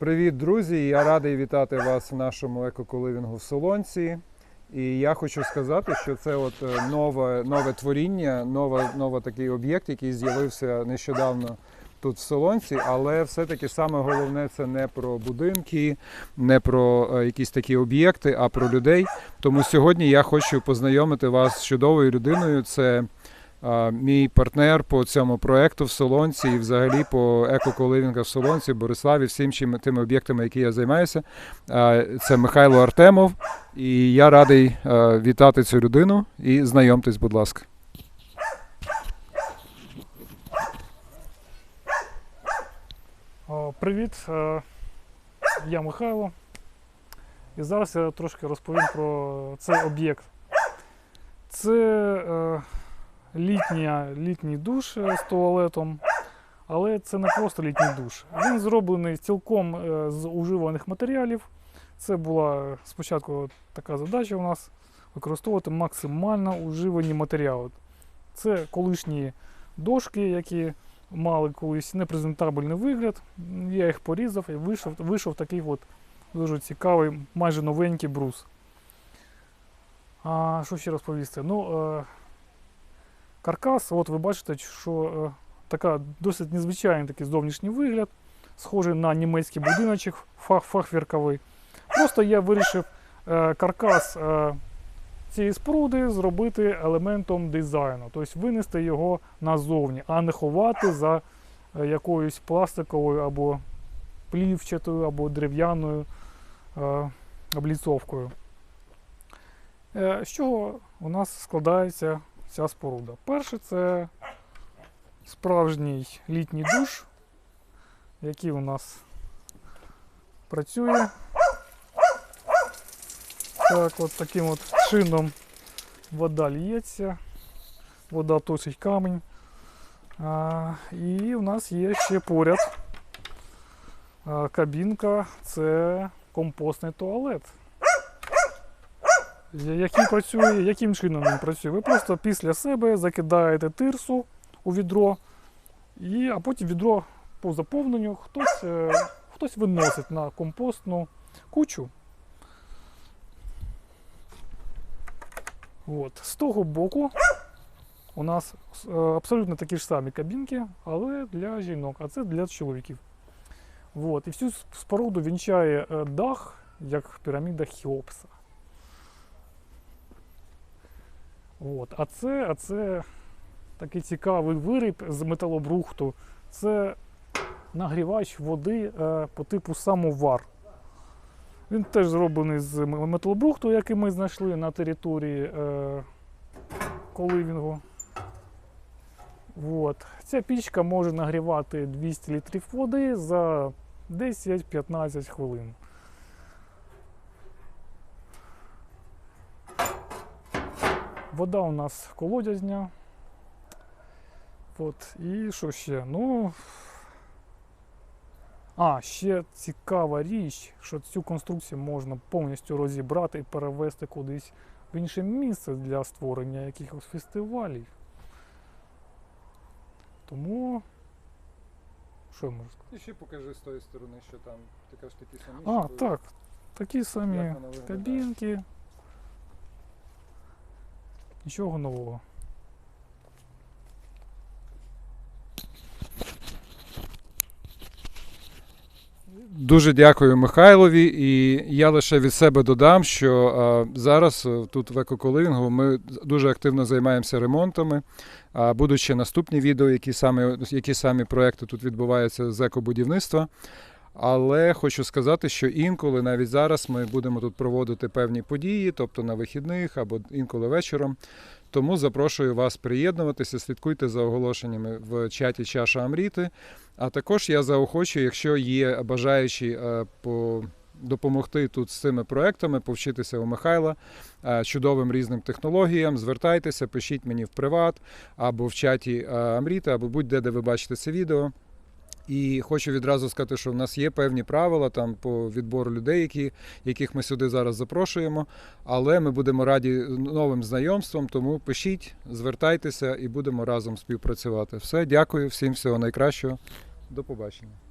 Привіт, друзі! Я радий вітати вас в нашому екоколивінгу в Солонці. І я хочу сказати, що це от е, нове, нове творіння, нове, нове такий об'єкт, який з'явився нещодавно тут в Солонці. Але все-таки саме головне це не про будинки, не про е, якісь такі об'єкти, а про людей. Тому сьогодні я хочу познайомити вас з чудовою людиною. Це мій партнер по цьому проекту в Солонці і взагалі по екоколивінгах в Солонці, Бориславі, всім чим тими об'єктами, які я займаюся. Це Михайло Артемов. І я радий вітати цю людину і знайомтесь, будь ласка. Привіт, е, я Михайло. І зараз я трошки розповім про цей об'єкт. Це е, літня, літній душ е, з туалетом, але це не просто літній душ. Він зроблений цілком е, з уживаних матеріалів. Це була спочатку така задача у нас використовувати максимально уживані матеріали. Це колишні дошки, які мали колись непрезентабельний вигляд. Я їх порізав і вийшов, вийшов такий от дуже цікавий, майже новенький брус. А що ще розповісти? Ну, е, каркас, от ви бачите, що е, така досить незвичайний такий зовнішній вигляд, схожий на німецький будиночок фах, фахвірковий. Просто я вирішив е, каркас е, цієї споруди зробити елементом дизайну, тобто винести його назовні, а не ховати за якоюсь пластиковою або плівчатою, або дерев'яною обліцовкою. З чого у нас складається ця споруда? Перше, це справжній літній душ, який у нас працює. Так, от таким от чином вода лється, вода точить камінь. А, і у нас є ще поряд а, кабінка, це компостний туалет. Я- Який працює, яким чином він працює? Ви просто після себе закидаєте тирсу у відро, і, а потім відро по заповненню хтось, е, хтось виносить на компостну кучу. От. З того боку у нас е, абсолютно такі ж самі кабінки, але для жінок, а це для чоловіків. От. І всю споруду вінчає е, дах, як піраміда Хеопса. От. А це, а це такий цікавий виріб з металобрухту. Це нагрівач води е, по типу самовар. Він теж зроблений з металобрухту, який ми знайшли на території е, коливінгу. От. Ця пічка може нагрівати 200 літрів води за 10-15 хвилин. Вода у нас колодязня. От. І що ще? Ну, а, ще цікава річ, що цю конструкцію можна повністю розібрати і перевести кудись в інше місце для створення якихось фестивалів. Тому. Що я можу сказати? І ще покажи з тої сторони, що там ти кажеш такі самі. А, так. Такі самі кабінки. Нічого нового. Дуже дякую Михайлові. І я лише від себе додам, що а, зараз е, тут в екоколивінгу ми дуже активно займаємося ремонтами. А, будуть наступні відео, які саме, які самі проекти тут відбуваються з екобудівництва. Але хочу сказати, що інколи навіть зараз ми будемо тут проводити певні події, тобто на вихідних або інколи вечором. Тому запрошую вас приєднуватися, слідкуйте за оголошеннями в чаті Чаша Амріти. А також я заохочую, якщо є бажаючі е, по допомогти тут з цими проектами, повчитися у Михайла е, чудовим різним технологіям. Звертайтеся, пишіть мені в приват або в чаті е, Амріти, або будь-де, де ви бачите це відео. І хочу відразу сказати, що в нас є певні правила там по відбору людей, які, яких ми сюди зараз запрошуємо. Але ми будемо раді новим знайомствам, тому пишіть, звертайтеся і будемо разом співпрацювати. Все, дякую, всім всього найкращого. До побачення.